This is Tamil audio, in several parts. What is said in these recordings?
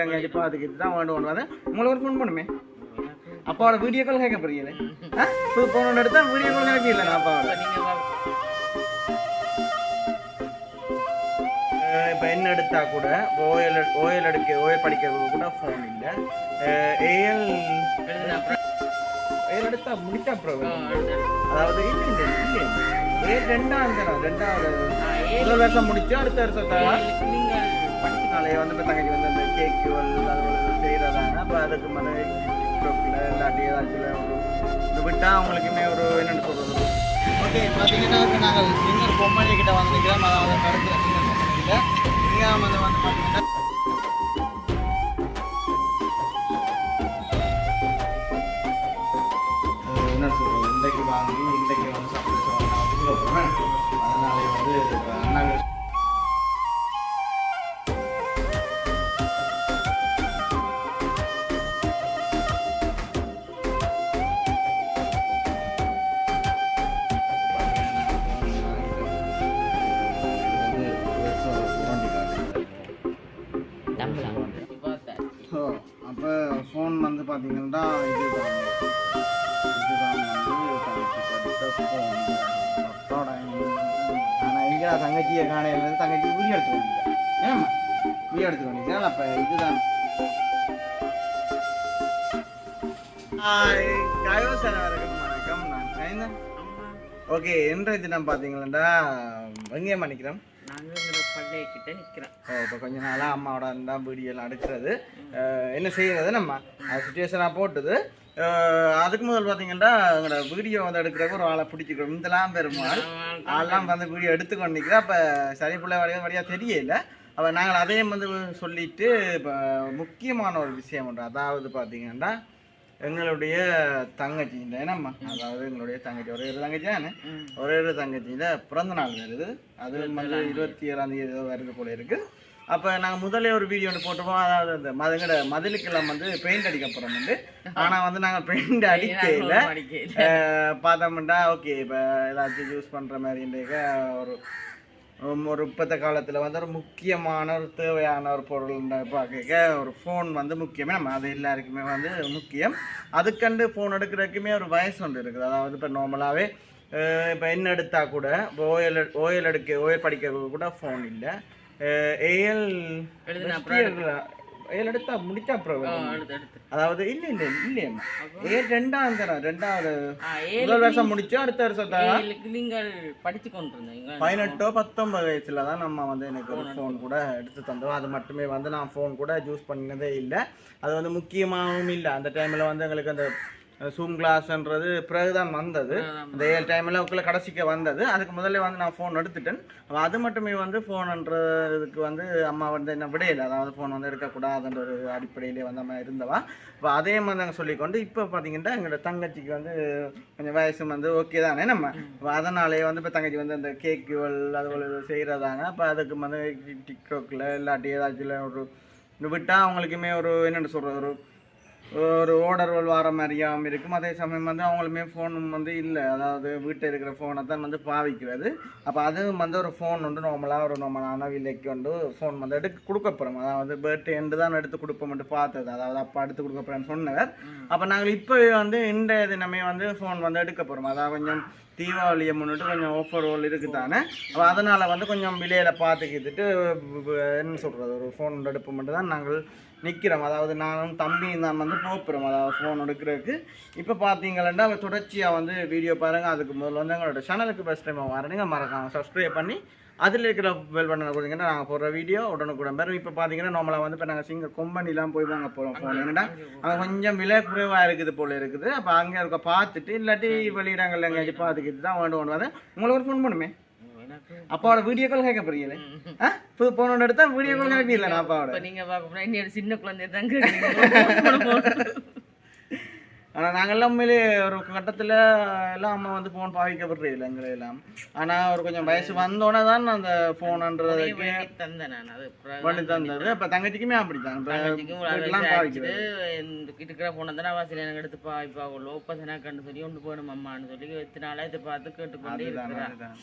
இடங்கள்ல எங்கேயாச்சும் பார்த்துக்கிட்டு தான் வேண்டு கொண்டு வந்தேன். உங்களுக்கு ஒரு ஃபோன் பண்ணுமே? அப்பாவோட வீடியோ கால் கேட்க போறீங்களே? ஆ? ஃபோன் ஒன்று எடுத்தா வீடியோ கால் கேட்க இல்லை நான் அப்பாவோட இப்போ என்ன எடுத்தா கூட ஓஎல் ஓஎல் எடுக்க ஓஎல் படிக்கிறது கூட ஃபோன் இல்லை. ஏஎல் ஏஎல் எடுத்தா முடிச்சா அப்புறம். அதாவது இல்லை இல்லை இல்லை. ஏ ரெண்டாவது தரம் ரெண்டாவது முதல் வருஷம் முடிச்சு அடுத்த வருஷம் நாளைய வந்து இப்போ தங்கச்சி வந்து அந்த கேக்கு அது செய்கிறதாங்க அப்போ அதுக்கு மேலே டிக்டாக்ல இல்லாட்டி ஏதாச்சும் ஒரு இது விட்டால் அவங்களுக்குமே ஒரு என்னென்னு சொல்கிறது ஓகே பார்த்தீங்கன்னா இப்போ நாங்கள் சிங்கர் பொம்மணி கிட்ட வந்து நிற்கிறோம் அதாவது கருத்து சிங்கர் பொம்மணி கிட்ட இங்கே வந்து வந்து பார்த்தீங்கன்னா என்ன சொல்கிறது இன்றைக்கு வாங்கி இன்றைக்கு வந்து போகிறேன் அதனாலே வந்து அண்ணாங்க தங்கச்சியை காணையிலேருந்து தங்கச்சி வீடியோ எடுத்து வந்துட்டேன் ஏம்மா? வீடியோ எடுத்து வந்துட்டேன் அப்போ இதுதான்? வணக்கம் நான் சைந்தன் ஓகே இன்றைய தினம் பார்த்தீங்களா எங்கே மன்னிக்கிறோம் நாங்கள் எங்களோட பள்ளியை கிட்ட நிற்கிறோம் இப்போ கொஞ்ச நாளாக அம்மாவோட இருந்தால் வீடியோலாம் எடுக்கிறது. என்ன செய்கிறது நம்ம? சுச்சுவேஷனாக போட்டுது. அதுக்கு முதல் பார்த்தீங்கன்னா எங்களோட வீடியோ வந்து எடுக்கிறதுக்கு ஒரு ஆளை பிடிச்சிக்கிறோம் இந்தலாம் பெருமாள். ஆள்லாம் வந்து வீடியோ எடுத்துக்கொண்டு நிற்கிறேன் அப்போ சரி பிள்ளை வழியாக வழியாக தெரியல. அப்போ நாங்கள் அதையும் வந்து சொல்லிட்டு இப்போ முக்கியமான ஒரு விஷயம் ஒன்று. அதாவது பார்த்தீங்கன்னா எங்களுடைய தங்கச்சிஇந்த என்னம்மா? அதாவது எங்களுடைய தங்கச்சி. ஒரே ஒரு தங்கச்சி தானே? ம். ஒரே ஒரு தங்கச்சியில பிறந்த நாள் வருது. அது வந்து இருபத்தி ஏழாம் தேதி வருது போல இருக்கு. அப்போ நாங்கள் முதல்ல ஒரு வீடியோ ஒன்று போட்டுப்போம் அதாவது இந்த மதுங்கட மதிலுக்கெல்லாம் வந்து பெயிண்ட் அடிக்க போகிறோம் வந்து ஆனால் வந்து நாங்கள் பெயிண்ட் அடிக்கையில் படிக்க பார்த்தோம்னா ஓகே இப்போ ஏதாச்சும் யூஸ் பண்ணுற மாதிரி ஒரு ஒரு இப்பத்த காலத்தில் வந்து ஒரு முக்கியமான ஒரு தேவையான ஒரு பொருள் பார்க்க. ஒரு ஃபோன் வந்து முக்கியமே. நம்ம அது எல்லாருக்குமே வந்து முக்கியம். அதுக்கண்டு ஃபோன் எடுக்கிறதுக்குமே ஒரு வயசு ஒன்று இருக்குது. அதாவது இப்போ நார்மலாகவே இப்போ என்ன எடுத்தால் கூட இப்போ ஓஎல் ஓஎல் எடுக்க ஓஎல் படிக்கிறது கூட ஃபோன் இல்லை. ஏஎல் ஏஎல் எடுத்தா முடிச்சா அப்புறம் அதாவது இல்லை இல்லை இல்லையம்மா ஏ ரெண்டாவது தரம் ரெண்டாவது முதல் வருஷம் முடிச்சு அடுத்த வருஷம் தான் நீங்கள் படிச்சு கொண்டிருந்தீங்க. பதினெட்டோ பத்தொன்பது வயசுல தான் நம்ம வந்து எனக்கு ஒரு ஃபோன் கூட எடுத்து தந்தோம். அது மட்டுமே வந்து நான் ஃபோன் கூட யூஸ் பண்ணினதே இல்லை. அது வந்து முக்கியமாகவும் இல்லை. அந்த டைமில் வந்து எங்களுக்கு அந்த சூம் கிளாஸ்ன்றது பிறகுதான் வந்தது. அந்த ஏழு டைமில் உள்ள கடைசிக்க வந்தது. அதுக்கு முதல்ல வந்து நான் ஃபோன் எடுத்துட்டேன். அப்ப அது மட்டுமே வந்து ஃபோன்ன்றதுக்கு வந்து அம்மா வந்து என்ன விடையில. அதாவது ஃபோன் வந்து எடுக்கக்கூடாதுன்ற ஒரு அடிப்படையிலே வந்து அம்மா இருந்தவா. இப்போ அதே மாதிரி நாங்கள் சொல்லிக்கொண்டு இப்போ பார்த்தீங்கன்னா எங்களோட தங்கச்சிக்கு வந்து கொஞ்சம் வயசு வந்து ஓகே தானே நம்ம. அதனாலே வந்து இப்போ தங்கச்சி வந்து அந்த கேக்குகள் அதுபோல் செய்கிறதாங்க அப்போ அதுக்கு வந்து டிக்டாக்ல இல்லாட்டி ஏதாச்சும் ஒரு விட்டால் அவங்களுக்குமே ஒரு என்னென்னு சொல்கிறது ஒரு ஒரு ஓடர்கள் வர மாதிரியாகவும் இருக்கும். அதே சமயம் வந்து அவங்களுமே ஃபோன் வந்து இல்லை. அதாவது வீட்டில் இருக்கிற ஃபோனை தான் வந்து பாவிக்கிறது. அப்போ அதுவும் வந்து ஒரு ஃபோன் வந்து நார்மலாக ஒரு நார்மலான விலைக்கு வந்து ஃபோன் வந்து எடுத்து கொடுக்க போகிறோம் அதாவது பர்த்டே எண்டு தான் எடுத்து கொடுப்போம்ட்டு பார்த்தது. அதாவது அப்பா எடுத்து கொடுக்க போகிறேன்னு சொன்னவர். அப்போ நாங்கள் இப்போ வந்து இந்த தினமே வந்து ஃபோன் வந்து எடுக்க போகிறோம் அதாவது கொஞ்சம் தீபாவளியை முன்னிட்டு கொஞ்சம் ஆஃபர் ரோல் இருக்குது தானே அப்போ அதனால் வந்து கொஞ்சம் விலையில் பார்த்துக்கிட்டு என்ன சொல்கிறது ஒரு ஃபோன் எடுப்பு மட்டும் தான் நாங்கள் நிற்கிறோம் அதாவது நானும் தம்பியும் தான் வந்து போகிறோம் அதாவது ஃபோன் எடுக்கிறதுக்கு. இப்போ பார்த்தீங்களா தொடர்ச்சியாக வந்து வீடியோ பாருங்கள் அதுக்கு முதல்ல வந்து எங்களோட சேனலுக்கு ஃபஸ்ட் டைம் வரணுங்க மறக்காம சப்ஸ்கிரைப் பண்ணி அதில் இருக்கிற பெல் பண்ண கொடுத்தீங்கன்னா நாங்கள் போடுற வீடியோ உடனுக்குடன் பேரும் இப்போ பார்த்தீங்கன்னா நம்மளை வந்து இப்போ நாங்கள் சிங்க கொம்பனிலாம் போய் வாங்க போகிறோம் ஃபோன் என்னடா அங்கே கொஞ்சம் விலை குறைவாக இருக்குது போல் இருக்குது. அப்போ அங்கே இருக்க பார்த்துட்டு இல்லாட்டி வெளியிடங்கள் எங்கேயாச்சும் பார்த்துக்கிட்டு தான் வேண்டு ஒன்று வந்தேன் உங்களுக்கு ஒரு ஃபோன் பண்ணுமே அப்பாவோட வீடியோ கால் கேட்க போறீங்களே? புது ஃபோன் ஒன்று எடுத்தா வீடியோ கால் கேட்பீங்களா நான் அப்பாவோட நீங்க இன்னொரு சின்ன குழந்தை தான் கேக்குறீங்க. ஆனால் நாங்கள்லாம் உண்மையிலே ஒரு கட்டத்தில் எல்லாம் அம்மா வந்து ஃபோன் பாவிக்கப்படுறது இல்லை எங்களை எல்லாம். ஆனால் ஒரு கொஞ்சம் வயசு வந்தோடனே தான் அந்த ஃபோனுன்றதுக்கு தந்தேன் நான். அது பண்ணி தந்தது. இப்போ தங்கச்சிக்குமே அப்படித்தான். இப்போ வயசு பாவிக்கிறது இருக்கிற போன தானே வாசல் எனக்கு எடுத்து பாய்ப்பாவுள்ள ஒப்பந்தனா கண்டு சொல்லி கொண்டு போகணும் அம்மான்னு சொல்லி எத்தனை நாளா இதை பார்த்து கேட்டுக்கொண்டே இருக்கிறேன்.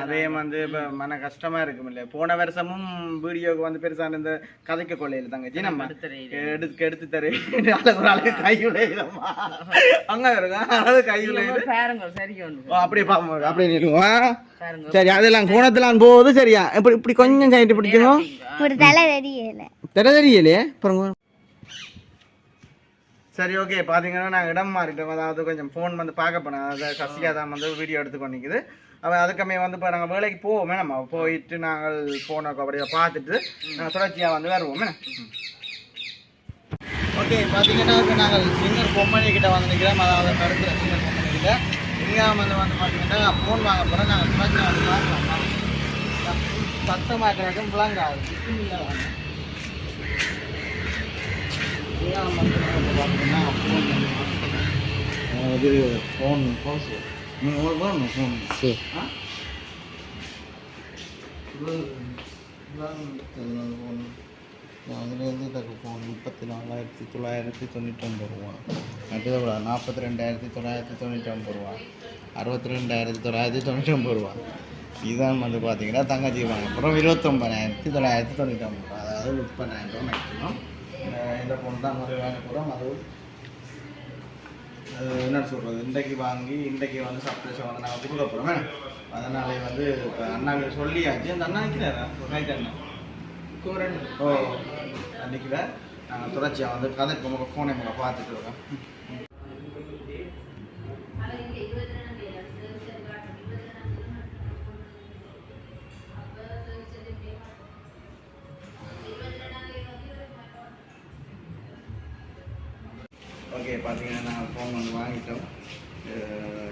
அதே வந்து இப்போ மன கஷ்டமா இருக்கும் இல்லையா? போன வருஷமும் வீடியோக்கு வந்து பெருசான இந்த கதைக்க கொள்ளையில தங்கச்சி நம்ம எடுத்து எடுத்து தரேன். ஒரு ஆளுக்கு கை விளையுதம்மா அங்க அதாவது பாருங்க சரி அப்படியே பாப்போம் அப்படியே அதெல்லாம் கோணத்தெல்லாம் போகுது சரியா? இப்படி இப்படி கொஞ்சம் ஒரு தலை தெரியல தெரியலையே பாருங்க சரி ஓகே பார்த்தீங்கன்னா நாங்கள் இடம் மாறிட்டோம் அதாவது கொஞ்சம் ஃபோன் வந்து பார்க்க அதாவது சசிகா தான் வந்து வீடியோ எடுத்து கொண்டிக்குது அவன் அதுக்கமே வந்து இப்போ நாங்கள் வேலைக்கு போவோமே. நம்ம போயிட்டு நாங்கள் ஃபோனை அப்படியே பார்த்துட்டு நாங்கள் தொடர்ச்சியாக வந்து வருவோமே. ஓகே பார்த்தீங்கன்னா இப்போ நாங்கள் சிங்கர் பொம்மணி கிட்ட வந்து நிற்கிறோம் அதாவது கருத்துல சிங்கர் கிட்ட. இங்கே வந்து வந்து பார்த்தீங்கன்னா ஃபோன் வாங்க போகிறோம் நாங்கள் தொடர்ச்சியாக வந்து பார்க்கலாம் சத்தமாக கிடைக்கும் பிளாங்க ஆகுது. அது ஃபோன் ஹவுஸ் நீங்கள் வரணும் ஃபோன் சரி. அதுலேருந்து இதுக்கு போகணும் முப்பத்தி நாலாயிரத்தி தொள்ளாயிரத்தி தொண்ணூற்றி ஒன்பது ரூபா. அடுத்தது நாற்பத்தி ரெண்டாயிரத்தி தொள்ளாயிரத்தி தொண்ணூற்றி ஒம்பது ரூபா. அறுபத்தி ரெண்டாயிரத்தி தொள்ளாயிரத்தி தொண்ணூற்றி ஒம்பது ரூபா. இதுதான் வந்து பார்த்தீங்கன்னா தங்கச்சி வாங்க. அப்புறம் இருபத்தொம்பதாயிரத்தி தொள்ளாயிரத்தி தொண்ணூற்றி ஒன்பது ரூபா. அதாவது முப்பதாயிரம் ரூபா மேக்ஸிமம் இந்த பொண்ணு தான் முறை வாங்க போகிறோம் அது அது என்ன சொல்கிறது இன்றைக்கு வாங்கி இன்றைக்கு வந்து சர்ப்ரைஸை வந்து நாங்கள் கொடுக்க போகிறோம் அதனாலே வந்து இப்போ அண்ணாக்கு சொல்லியாச்சு. அந்த அண்ணா நிற்கிறாரா ரைட் அண்ணா. கூரன். ஓ. நிற்கல தொடர்ச்சியாக வந்து கதை இப்போ ஃபோனை நம்ம பார்த்துட்டு வரோம். ஓகே பார்த்தீங்கன்னா நாங்கள் ஃபோன் வந்து வாங்கிட்டோம்.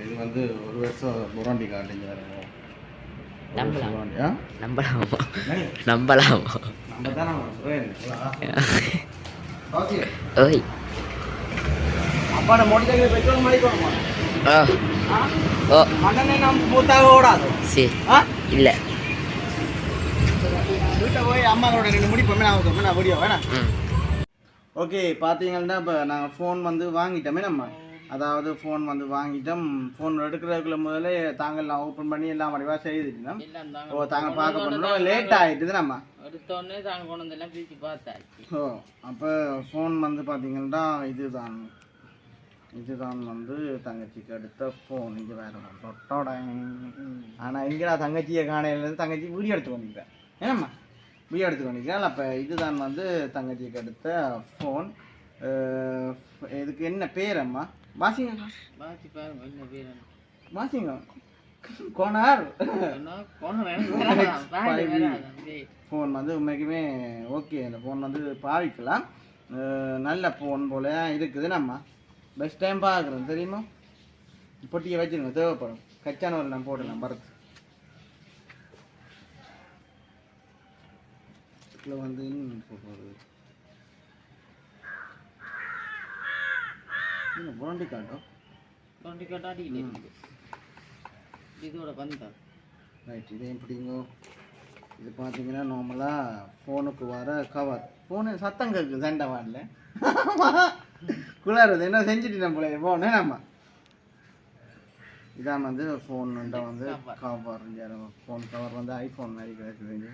இது வந்து ஒரு வருஷம் புராண்டி காட்டுங்க நம்பலாம். நம்பலாமா? நம்பலாமா? ஓய். இல்லை. ஓகே பார்த்தீங்கன்னா இப்போ நாங்கள் ஃபோன் வந்து வாங்கிட்டோமே நம்ம. அதாவது ஃபோன் வந்து வாங்கிட்டோம். ஃபோன் எடுக்கிறதுக்குள்ள முதல்ல தாங்கள் நான் ஓப்பன் பண்ணி எல்லாம் வடிவாக செய்துட்டோம். ஓ தாங்க பார்க்க பண்ணணும் லேட் ஆகிட்டுது நம்ம. எடுத்தோடனே தாங்க கொண்டு வந்து எல்லாம் பிரிச்சு பார்த்தாச்சு. ஸோ அப்போ ஃபோன் வந்து பார்த்தீங்கன்னா இதுதான். இதுதான் வந்து தங்கச்சிக்கு எடுத்த ஃபோன் இது வேற தொட்டோட ஆனால் இங்கே நான் தங்கச்சியை காணையிலேருந்து தங்கச்சி வீடியோ எடுத்து கொண்டிருக்கேன் ஏனம்மா வீடியோ எடுத்து கொண்டிருக்கேன் அப்போ இதுதான் வந்து தங்கச்சிக்கு எடுத்த ஃபோன் இதுக்கு என்ன பேர் அம்மா? வாசிங்க பாத்தி பாருங்க என்ன பேர் வாசிங்க கோனார். ஃபோன் வந்து உண்மைக்குமே ஓகே. இந்த ஃபோன் வந்து பாவிக்கலாம். நல்ல ஃபோன் போல இருக்குது நம்ம. பெஸ்ட் டைம் பார்க்குறோம் தெரியுமா? பொட்டியை வச்சிருங்க தேவைப்படும். கச்சான ஒரு நான் போடலாம் பரத். இதில் வந்து இன்னும் சொல்கிறது புரண்டி காட்டும் தொண்டி கேட்டா இருக்குது இதோட வந்தா ரைட் இதையும் பிடிங்கோ இது பார்த்தீங்கன்னா நார்மலாக ஃபோனுக்கு வர கவர் ஃபோனு சத்தம் கேட்குது சண்டை வாடல குளாருது என்ன செஞ்சுட்டு நம்மள ஃபோனு நம்ம இதான் வந்து ஃபோனுண்ட வந்து கவர் ஃபோன் கவர் வந்து ஐஃபோன் மாதிரி கிடைக்குது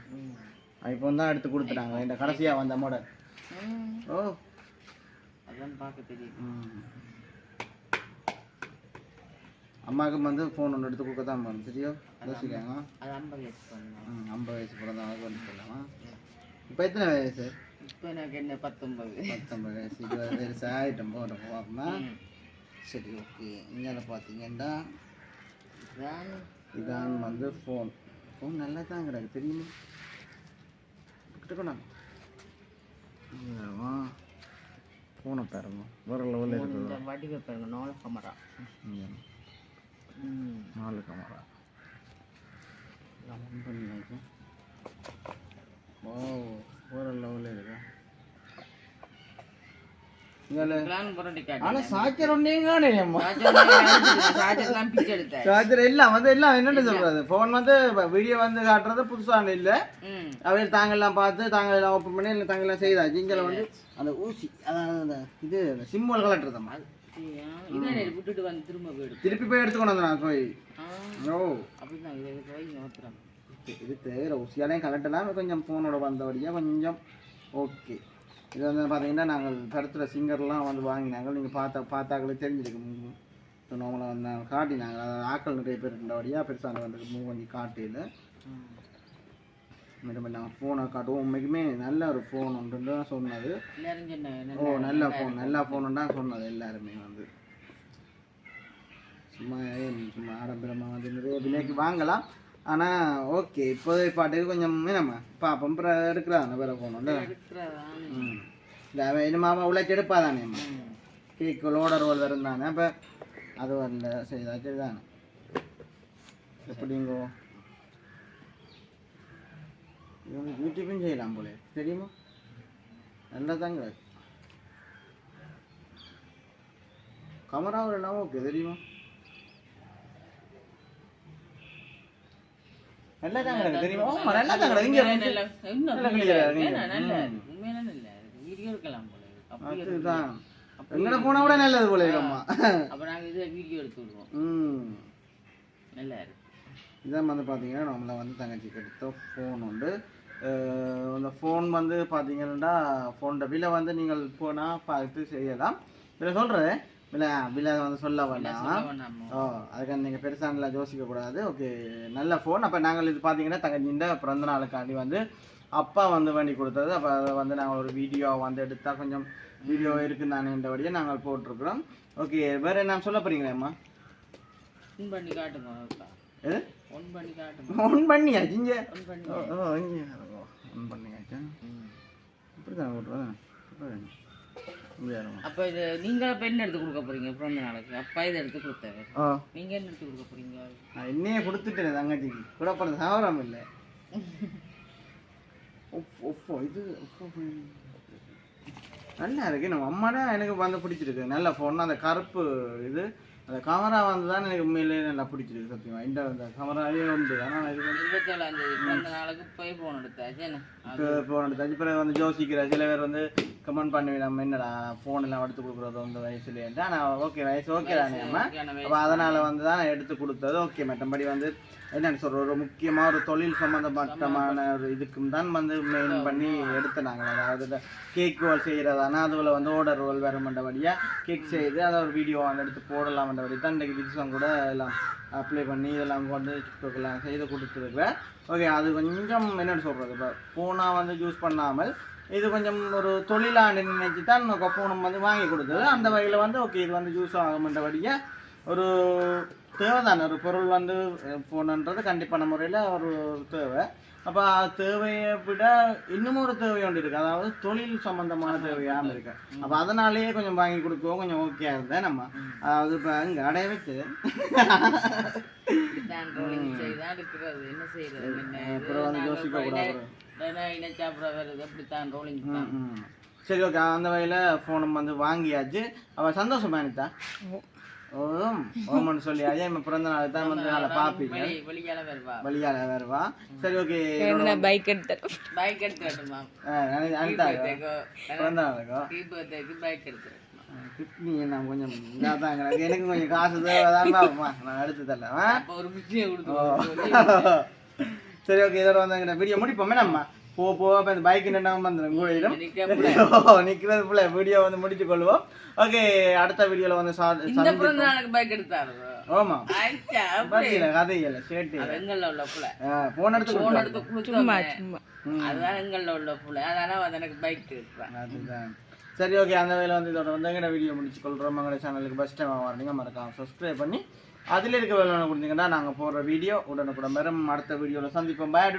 ஐஃபோன் தான் எடுத்து கொடுத்துட்டாங்க இந்த கடைசியாக வந்த மாடல் ஓ அதான் பார்க்க தெரியுது ம். அம்மாவுக்கு வந்து ஃபோன் ஒன்று எடுத்து கொடுக்க தான் போகணும் சரியா யோசிக்காங்க அது ஐம்பது வயசு பண்ணலாம் ம், ஐம்பது வயசு பிறந்த ஆளுக்கு வந்து சொல்லலாம் இப்போ எத்தனை வயசு? இப்போ எனக்கு என்ன பத்தொன்பது. பத்தொன்பது வயசு இருபது வயசு ஆகிட்டும் போகிற போகிறோம்னா ம். சரி ஓகே. இங்கே பார்த்தீங்கன்னா தான் இதான். வந்து ஃபோன் ஃபோன் நல்லா தான் கிடக்கு. தெரியுமா? கிட்டக்கணும் ஃபோனை பாருங்க வேறு லெவலில் இருக்குது இந்த வடிவ பாருங்க நோல கமரா ம், ம் நாலு கேமரா நினைக்கிறேன் ஓ வேறு லெவலில் இருக்கா இதில் பிளான் புரட்டி ஆனா காட்டு சாச்சர் ஒன்றையும் காணேம்மா சார்ஜர்லாம் பிச்சு எடுத்தேன் சார்ஜர் எல்லாம் வந்து எல்லாம் என்னென்ன சொல்றது ஃபோன் வந்து வீடியோ வந்து காட்டுறது புதுசான இல்லை. அவையில் தாங்கெல்லாம் பார்த்து தாங்கள் எல்லாம் ஓப்பன் பண்ணி இல்லை தாங்கெல்லாம் செய்தாச்சு. இங்கே வந்து அந்த ஊசி அதாவது இது சிம்மல் திரும்ப போயிடு. திருப்பி போய் எடுத்துக்கொண்டு வந்தேன் நான் போய். ஓ இது தேவை ஊசியாலையும் கலட்டலாம். கொஞ்சம் ஃபோனோட வந்தபடியாக கொஞ்சம். ஓகே இது வந்து பார்த்தீங்கன்னா நாங்கள் படத்துல சிங்கர்லாம் வந்து வாங்கினாங்க. நீங்கள் பார்த்த பார்த்தாக்களே தெரிஞ்சிருக்கும். இப்போ நம்மளை வந்து காட்டினாங்க. அதாவது ஆக்கள் நிறைய பேர் இருந்தபடியாக பெருசாக வந்து மூவ் பண்ணி காட்டையில் மேடம் நாங்கள் ஃபோனை காட்டுவோம். உண்மைக்குமே நல்ல ஒரு ஃபோன் ஒன்று தான் சொன்னது. ஓ நல்ல ஃபோன் நல்ல ஃபோனு தான் சொன்னது எல்லாருமே வந்து. சும்மா சும்மா ஆடம்பரமாக வந்து நிறைய விலைக்கு வாங்கலாம். ஆனால் ஓகே இப்போதைய பாட்டுக்கு கொஞ்சம் நம்ம பார்ப்போம் அப்புறம் எடுக்கிறாங்க வேறு இருக்கிறதானே ம். இல்லை அவன் இனிமாவா உழைச்சி எடுப்பாதானேம்மா கேக்கு லோடர் ரோல் இருந்தானே அப்போ அது வரல செய்தா சரிதானே எப்படிங்கோ. இவங்க யூடியூப்பும் செய்யலாம் போல. தெரியுமா? நல்லா தாங்க கமராவில் என்ன ஓகே தெரியுமா? நல்லா இருக்கு, தெரியுமா? ஆமா, நல்லா இருக்கு. இங்க நல்ல. இருக்கு. உண்மையில நல்லா இருக்கு. வீடியோ எடுக்கலாம் போல. அதுதான். எங்கட போனா கூட நல்லது போல இருக்கம்மா. அப்ப நாங்க இதை வீடியோ எடுத்து விடுவோம். ம். நல்லா இருக்கு இதான் வந்து பார்த்தீங்கன்னா நம்மளை வந்து தங்கச்சிக்கு எடுத்த ஃபோன் உண்டு. அந்த ஃபோன் வந்து பார்த்தீங்கன்னா ஃபோனோட விலை வந்து நீங்கள் போனால் பார்த்து செய்யலாம். விலை சொல்கிறேன் விலை விலை வந்து சொல்ல வேண்டாம்? ஓ அதுக்காக நீங்கள் பெருசாக நல்லா யோசிக்கக்கூடாது. ஓகே நல்ல ஃபோன் அப்போ நாங்கள் இது பார்த்தீங்கன்னா தங்கச்சிஇந்த பிறந்த நாளுக்காண்டி வந்து அப்பா வந்து வண்டி கொடுத்தது. அப்போ அதை வந்து நாங்கள் ஒரு வீடியோ வந்து எடுத்தால் கொஞ்சம் வீடியோ இருக்குன்னு நானேன்றபடியே நாங்கள் போட்டிருக்கிறோம். ஓகே வேறு என்ன சொல்ல போகிறீங்களேம்மா ஒன் பண்ணி காட்டுங்க. எது ஒன் பண்ணி காட்டுங்க. ஒன் பண்ணியாச்சு இங்கே? ஒன் பண்ணி ஓ ஒன் பண்ணியாச்சா. இப்படி தான் இங்கே அப்ப இது நீங்க அப்ப என்ன எடுத்து கொடுக்க போறீங்க பிறந்த நாளுக்கு? அப்பா இதை எடுத்து கொடுத்தாரு ஓ நீங்க என்ன எடுத்து கொடுக்க போறீங்க? என்னையே கொடுத்துட்டேன் தங்கச்சிக்கு. கூட பிறந்த சாவரம் இல்லை. உப் உப்போ இது நல்லா இருக்கு. நம்ம அம்மாடா எனக்கு வந்து பிடிச்சிருக்கு. நல்ல ஃபோன் அந்த கருப்பு இது. அந்த கமரா வந்து தான் எனக்கு உண்மையிலேயே நல்லா பிடிச்சிருக்கு சத்தியமா. இந்த அந்த கமராவே உண்டு ஆனால் இது வந்து இருபத்தேழாம் தேதி பிறந்த நாளுக்கு போய் போன் எடுத்தாச்சு என்ன? அது போன தச்சு பிறகு வந்து யோசிக்கிற சில பேர் வந்து கமெண்ட் பண்ணி நம்ம என்னடா ஃபோன் எல்லாம் எடுத்து கொடுக்குறது அந்த வயசுலேன்ட்டு ஆனால் ஓகே வயசு ஓகே தானே வயசு. அப்போ அதனால் வந்து தான் நான் எடுத்து கொடுத்தது. ஓகே மற்றபடி வந்து என்னென்னு சொல்கிற ஒரு முக்கியமாக ஒரு தொழில் சம்மந்தப்பட்டமான ஒரு இதுக்கும் தான் வந்து மெயின் பண்ணி எடுத்து நாங்கள் அதாவது கேக் ரோல் செய்கிறதானா அதுவில் வந்து ஓர்டர் ரோல் மண்டபடியாக கேக் செய்து அதை ஒரு வீடியோ அந்த எடுத்து போடலாம் மண்டபடி தான் இன்றைக்கு பிக்ஸும் கூட எல்லாம் அப்ளை பண்ணி இதெல்லாம் கொண்டு டிக்டாக்லாம் செய்து கொடுத்துருக்குறேன். ஓகே அது கொஞ்சம் என்னென்னு சொல்கிறது இப்போ ஃபோனாக வந்து யூஸ் பண்ணாமல் இது கொஞ்சம் ஒரு தொழிலாண்டு நினைச்சு தான் ஃபோனும் வந்து வாங்கி கொடுத்தது. அந்த வகையில் வந்து ஓகே இது வந்து யூஸ் ஆகுமென்றபடியாக ஒரு தேவை தானே ஒரு பொருள் வந்து ஃபோனுன்றது கண்டிப்பான முறையில் ஒரு தேவை. அப்போ தேவையை விட இன்னும் ஒரு தேவை ஒன்று இருக்குது அதாவது தொழில் சம்பந்தமான தேவையாக இருக்கு. அப்போ அதனாலேயே கொஞ்சம் வாங்கி கொடுக்கவும் கொஞ்சம் ஓகே இருந்தேன் நம்ம. அதாவது இப்போ இங்கே அடைய வச்சு? அப்புறம் வந்து யோசிக்க கூடாது. சரி ஓகே அந்த வகையில் ஃபோனும் வந்து வாங்கியாச்சு. அவள் சந்தோஷமா அனிதா? ஓம். ஓமன்னு சொல்லி அதே நம்ம பிறந்த நாள் தான் வந்து நாளை பார்ப்பீங்க. வெளி வெளியால வருவா. வழியால வேறுவா சரி ஓகே. பைக் எடுத்து பைக் எடுத்து வரட்டுமா? பிறந்த நாளுக்கோ? டீ பர்த்டேக்கு பைக் எடுத்து என்ன கொஞ்சம். எனக்கு கொஞ்சம் காசு தேவைதான் நான் எடுத்து? அப்போ ஒரு. சரி ஓகே. இதோட வந்து வீடியோ முடிப்போமே நம்ம? போ போ அப்போ இந்த பைக் என்ன வந்துடும் கூடிடும் நிற்கிறது போல வீடியோ வந்து முடிச்சு கொள்வோம் ஓகே அடுத்த வீடியோவில் வந்து சா பைக் எடுத்தாரு. ஆமா. பாத்தீங்களா? உள்ள புள்ள போன் எடுத்து போன். எடுத்து கொடுத்தோமே. அதுதான் எங்கள்ல உள்ள புள்ள அதனால வந்து எனக்கு பைக் எடுப்பான் அதுதான். சரி ஓகே. அந்த வேலை வந்து இதோட வந்து எங்கட வீடியோ முடிச்சு கொள்கிறோம் எங்களோட சேனலுக்கு ஃபஸ்ட் டைம் வரீங்க மறக்காம சப்ஸ்கிரைப் பண்ணி அதில் இருக்க வேலை கொடுத்தீங்கன்னா நாங்கள் போடுற வீடியோ உடனுக்குடன் வரும். அடுத்த வீடியோவில் சந்திப்போம். பாய்